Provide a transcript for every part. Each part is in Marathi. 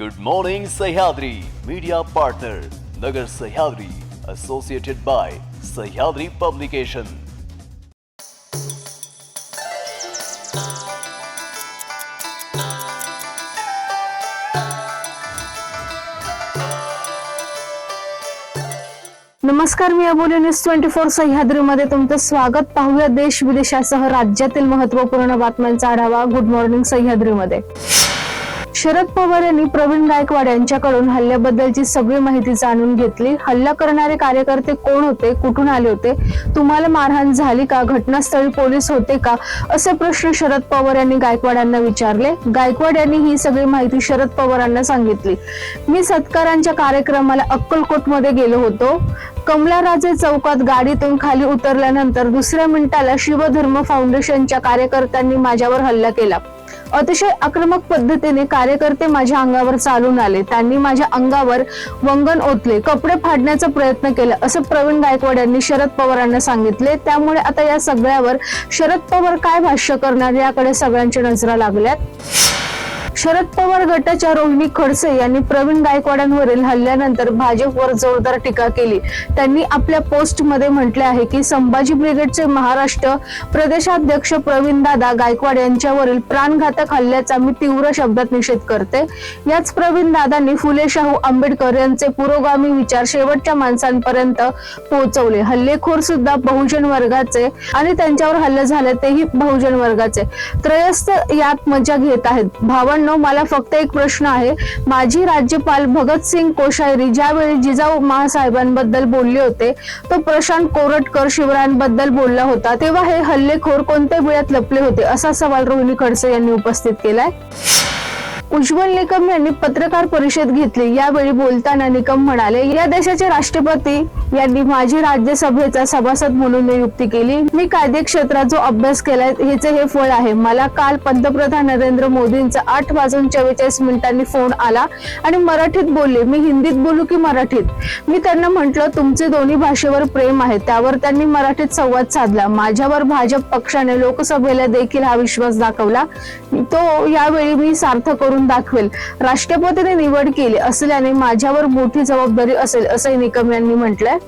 Good morning Sahyadri media partner Nagar Sahyadri associated by Sahyadri publication नमस्कार मी अबोली न्यूज ट्वेंटी फोर सह्याद्रीमध्ये तुमचं स्वागत. पाहूया देश विदेशासह राज्यातील महत्त्वपूर्ण बातम्यांचा आढावा. गुड मॉर्निंग सह्याद्रीमध्ये. शरद पवार यांनी प्रवीण गायकवाड यांच्याकडून हल्ल्याबद्दलची सगळी माहिती जाणून घेतली. हल्ला करणारे कार्यकर्ते कोण होते? कुठून आले होते? तुम्हाला मारहाण झाली का? घटनास्थळी पोलीस होते का? असे प्रश्न शरद पवार यांनी गायकवाडांना विचारले. गायकवाड यांनी ही सगळी माहिती शरद पवारांना सांगितली. मी सत्कारांच्या कार्यक्रमाला अक्कलकोटमध्ये गेलो होतो. कमलाराजे चौकात गाडीतून खाली उतरल्यानंतर दुसऱ्या मिनिटाला शिवधर्म फाउंडेशनच्या कार्यकर्त्यांनी माझ्यावर हल्ला केला. अतिशय आक्रमक पद्धतीने कार्यकर्ते माझ्या अंगावर चालून आले. त्यांनी माझ्या अंगावर वंगण ओतले. कपडे फाडण्याचा प्रयत्न केला असं प्रवीण गायकवाड यांनी शरद पवारांना सांगितले. त्यामुळे आता या सगळ्यावर शरद पवार काय भाष्य करणार याकडे सगळ्यांच्या नजरा लागल्यात. शरद पवार गटाच्या रोहिणी खडसे यांनी प्रवीण गायकवाडांवरील हल्ल्यानंतर भाजपवर जोरदार टीका केली. त्यांनी आपल्या पोस्टमध्ये म्हटले आहे की संभाजी ब्रिगेडचे महाराष्ट्र प्रदेशाध्यक्ष प्रवीण दादा गायकवाड यांच्यावरील प्राणघातक हल्ल्याचा मी तीव्र शब्दात निषेध करते. याच प्रवीण दादांनी फुले शाहू आंबेडकर यांचे पुरोगामी विचार शेवटच्या माणसांपर्यंत पोहोचवले. हल्लेखोर सुद्धा बहुजन वर्गाचे आणि त्यांच्यावर हल्ले झाले तेही बहुजन वर्गाचे. त्रयस्थ यात मजा घेत आहेत. मित्रांनो मला फक्त एक प्रश्न आहे. माजी राज्यपाल भगतसिंग कोश्यारी ज्यावेळी जिजाऊ महासाहेबांबद्दल बोलले होते तो प्रशांत कोरटकर शिवरायांबद्दल बोलला होता. तेव्हा हे हल्लेखोर कोणत्या वेळात लपले होते? असा सवाल रोहिणी खडसे यांनी उपस्थित केलाय. उज्ज्वल निकम यांनी पत्रकार परिषद घेतली. यावेळी बोलताना निकम म्हणाले या देशाचे राष्ट्रपती यांनी माझी राज्यसभेचा सभासद म्हणून नियुक्ती केली. मी कायदे क्षेत्रात जो अभ्यास केलाय ह्याचे हे फळ आहे. मला काल पंतप्रधान नरेंद्र मोदींचा आठ वाजून चव्वेचाळीस मिनिटांनी फोन आला आणि मराठीत बोलले. मी हिंदीत बोलू की मराठीत? मी त्यांना म्हटलं तुमचे दोन्ही भाषेवर प्रेम आहे. त्यावर त्यांनी मराठीत संवाद साधला. माझ्यावर भाजप पक्षाने लोकसभेला देखील हा विश्वास दाखवला. तो यावेळी मी सार्थ करून दाखवेल. राष्ट्रपतीने निवड केली असल्याने माझ्यावर मोठी जबाबदारी असेल असंही निकम यांनी म्हटलंय.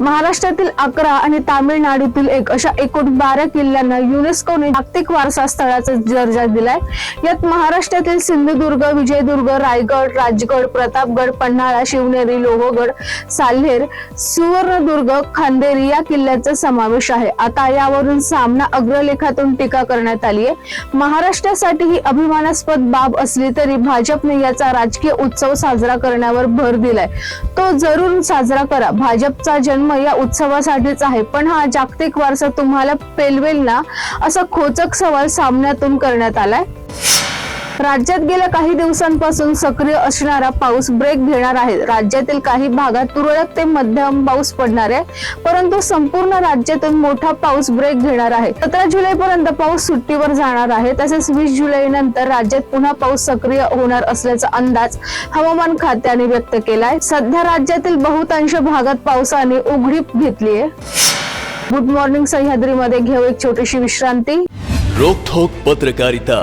महाराष्ट्रातील अकरा आणि तामिळनाडूतील एक अशा एकूण बारा किल्ल्यांना युनेस्कोने जागतिक वारसा स्थळाचा दर्जा दिलाय. यात महाराष्ट्रातील सिंधुदुर्ग विजयदुर्ग रायगड राजगड प्रतापगड पन्हाळा शिवनेरी लोहगड साल्हेर सुवर्णदुर्ग खांदेरी या किल्ल्याचा समावेश आहे. आता यावरून सामना अग्रलेखातून टीका करण्यात आली आहे महाराष्ट्रासाठी ही अभिमानास्पद बाब असली तरी भाजपने याचा राजकीय उत्सव साजरा करण्यावर भर दिलाय. तो जरूर साजरा करा. भाजपचा जन्म या उत्सवासाठीच आहे. पण हा जागतिक वारसा तुम्हाला पेलवेल ना असा खोचक सवाल सामन्यातून करण्यात आलाय. राज्यात गेल्या काही दिवसांपासून सक्रिय असणारा पाऊस ब्रेक घेणार आहे. राज्यातील काही भागात तुरळक ते मध्यम पाऊस पडणार आहे. परंतु संपूर्ण राज्यातून मोठा पाऊस ब्रेक घेणार आहे. सतरा जुलै पर्यंत पाऊस सुट्टीवर जाणार आहे. तसेच वीस जुलै नंतर राज्यात पुन्हा पाऊस सक्रिय होणार असल्याचा अंदाज हवामान खात्याने व्यक्त केलाय. सध्या राज्यातील बहुतांश भागात पावसाने उघडीप घेतली आहे गुड मॉर्निंग सह्याद्रीमध्ये घेऊ एक छोटीशी विश्रांती. रोखोक पत्रकारिता.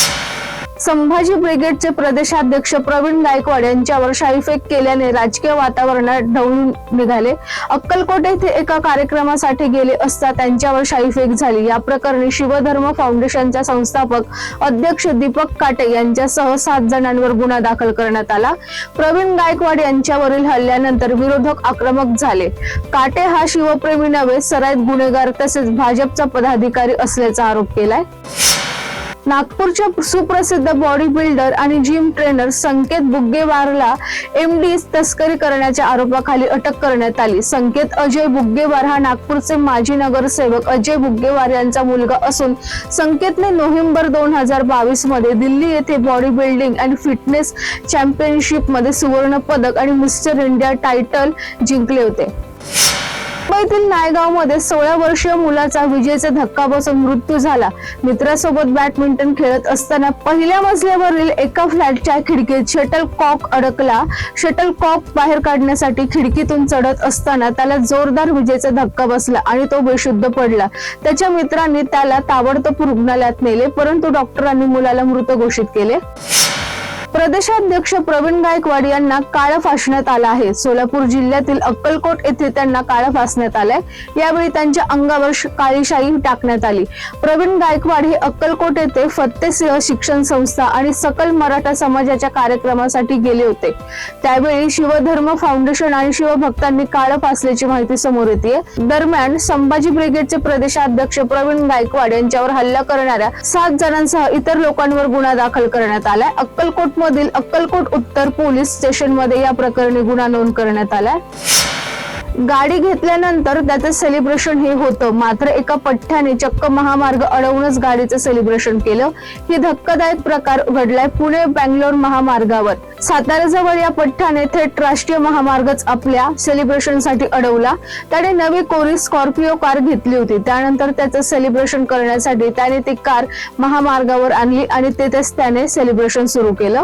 संभाजी ब्रिगेडचे प्रदेशाध्यक्ष प्रवीण गायकवाड यांच्यावर शाईफेक केल्याने राजकीय वातावरणात ढवळून निघाले. अक्कलकोट येथे एका कार्यक्रमासाठी गेले असता त्यांच्यावर शाईफेक झाली. या प्रकरणी शिवधर्म फाउंडेशनच्या संस्थापक अध्यक्ष दीपक काटे यांच्यासह सात जणांवर गुन्हा दाखल करण्यात आला. प्रवीण गायकवाड यांच्यावरील हल्ल्यानंतर विरोधक आक्रमक झाले. काटे हा शिवप्रेमी नव्हे सराईत गुन्हेगार तसेच भाजपचा पदाधिकारी असल्याचा आरोप केलाय. नागपूरच्या सुप्रसिद्ध बॉडी बिल्डर आणि जिम ट्रेनर संकेत बुग्गेवारला एम डी तस्करी करण्याच्या आरोपाखाली अटक करण्यात आली. संकेत अजय बुग्गेवार हा नागपूरचे माजी नगरसेवक. अजय बुग्गेवार यांचा मुलगा असून संकेतने नोव्हेंबर दोन हजार बावीसमध्ये दिल्ली येथे बॉडी बिल्डिंग आणि फिटनेस चॅम्पियनशिपमध्ये सुवर्ण पदक आणि मिस्टर इंडिया टायटल जिंकले होते. मुंबईतील नायगावमध्ये सोळा वर्षीय मुलाचा विजेचा धक्का बसून मृत्यू झाला. मित्रासोबत बॅडमिंटन खेळत असताना पहिल्या मजल्यावरील एका फ्लॅटच्या खिडकीत शटल कॉक अडकला. शटल कॉक बाहेर काढण्यासाठी खिडकीतून चढत असताना त्याला जोरदार विजेचा धक्का बसला आणि तो बेशुद्ध पडला. त्याच्या मित्रांनी त्याला ताबडतोब रुग्णालयात नेले परंतु डॉक्टरांनी मुलाला मृत घोषित केले. प्रदेशाध्यक्ष प्रवीण गायकवाड यांना काळ फासण्यात आलं आहे. सोलापूर जिल्ह्यातील अक्कलकोट येथे त्यांना काळ फासण्यात आलंय. यावेळी त्यांच्या अंगावर काळीशाही टाकण्यात आली. प्रवीण गायकवाड हे अक्कलकोट येथे फत्तेसिंह शिक्षण संस्था आणि सकल मराठा समाजाच्या कार्यक्रमासाठी गेले होते. त्यावेळी शिवधर्म फाउंडेशन आणि शिवभक्तांनी काळं फासल्याची माहिती समोर येते दरम्यान संभाजी ब्रिगेडचे प्रदेशाध्यक्ष प्रवीण गायकवाड यांच्यावर हल्ला करणाऱ्या सात जणांसह इतर लोकांवर गुन्हा दाखल करण्यात आलाय. अक्कलकोट मधील अक्कलकोट उत्तर पोलीस स्टेशनमध्ये या प्रकरणी गुन्हा नोंद करण्यात आलाय. गाडी घेतल्यानंतर त्याचं सेलिब्रेशन हे होतं. मात्र एका पठ्ठ्याने चक्क महामार्ग अडवूनच गाडीचं सेलिब्रेशन केलं. ही धक्कादायक प्रकार घडलाय पुणे बँगलोर महामार्गावर. साताऱ्याजवळ या पठ्ठ्याने थेट राष्ट्रीय महामार्गच आपल्या सेलिब्रेशनसाठी अडवला. त्याने नवी कोरी स्कॉर्पिओ कार घेतली होती. त्यानंतर त्याचं सेलिब्रेशन करण्यासाठी त्याने ती कार महामार्गावर आणली आणि तेथेच त्याने सेलिब्रेशन सुरू केलं.